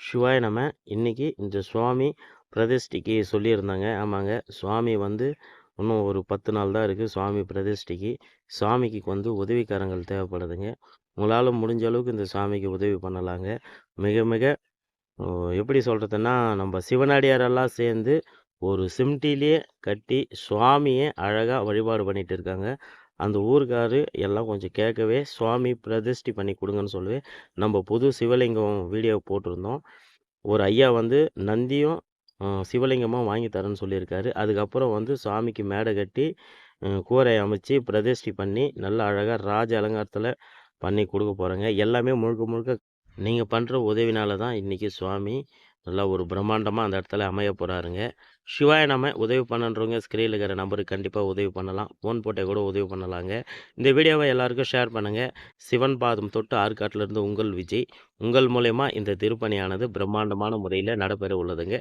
சிவாய் நம்ம இன்னைக்கு இந்த சுவாமி பிரதிஷ்டிக்கு சொல்லியிருந்தாங்க. ஆமாங்க. சுவாமி வந்து இன்னும் ஒரு பத்து நாள் தான் இருக்குது சுவாமி பிரதிஷ்டிக்கு. சுவாமிக்கு வந்து உதவிக்காரங்கள் தேவைப்படுதுங்க. உங்களால் முடிஞ்ச அளவுக்கு இந்த சுவாமிக்கு உதவி பண்ணலாங்க. மிக மிக எப்படி சொல்கிறதுன்னா நம்ம சிவனடியாரெல்லாம் சேர்ந்து ஒரு சிம்டிலேயே கட்டி சுவாமியை அழகாக வழிபாடு பண்ணிகிட்டு இருக்காங்க. அந்த ஊருக்காரு எல்லாம் கொஞ்சம் கேட்கவே சுவாமி பிரதிஷ்டி பண்ணி கொடுங்கன்னு சொல்லவே நம்ம புது சிவலிங்கம் வீடியோ போட்டிருந்தோம். ஒரு ஐயா வந்து நந்தியும் சிவலிங்கமாக வாங்கி தரேன்னு சொல்லியிருக்காரு. அதுக்கப்புறம் வந்து சுவாமிக்கு மேடை கட்டி கூரை அமைச்சு பிரதிஷ்டி பண்ணி நல்ல அழகாக ராஜ அலங்காரத்தில் பண்ணி கொடுக்க போகிறேங்க எல்லாமே முழுக்க முழுக்க நீங்கள் பண்ணுற உதவினால தான் இன்றைக்கி சுவாமி நல்லா ஒரு பிரம்மாண்டமாக அந்த இடத்துல அமைய போகிறாருங்க சிவாய நம்ம உதவி பண்ணன்றவங்க ஸ்க்ரீனில் இருக்கிற நம்பருக்கு கண்டிப்பாக உதவி பண்ணலாம். ஃபோன் போட்டே கூட உதவி பண்ணலாங்க. இந்த வீடியோவை எல்லாருக்கும் ஷேர் பண்ணுங்கள் சிவன் பாதம் தொட்டு ஆற்காட்டிலிருந்து உங்கள் விஜய். உங்கள் மூலயமா இந்த திருப்பணியானது பிரம்மாண்டமான முறையில் நடைபெற உள்ளதுங்க.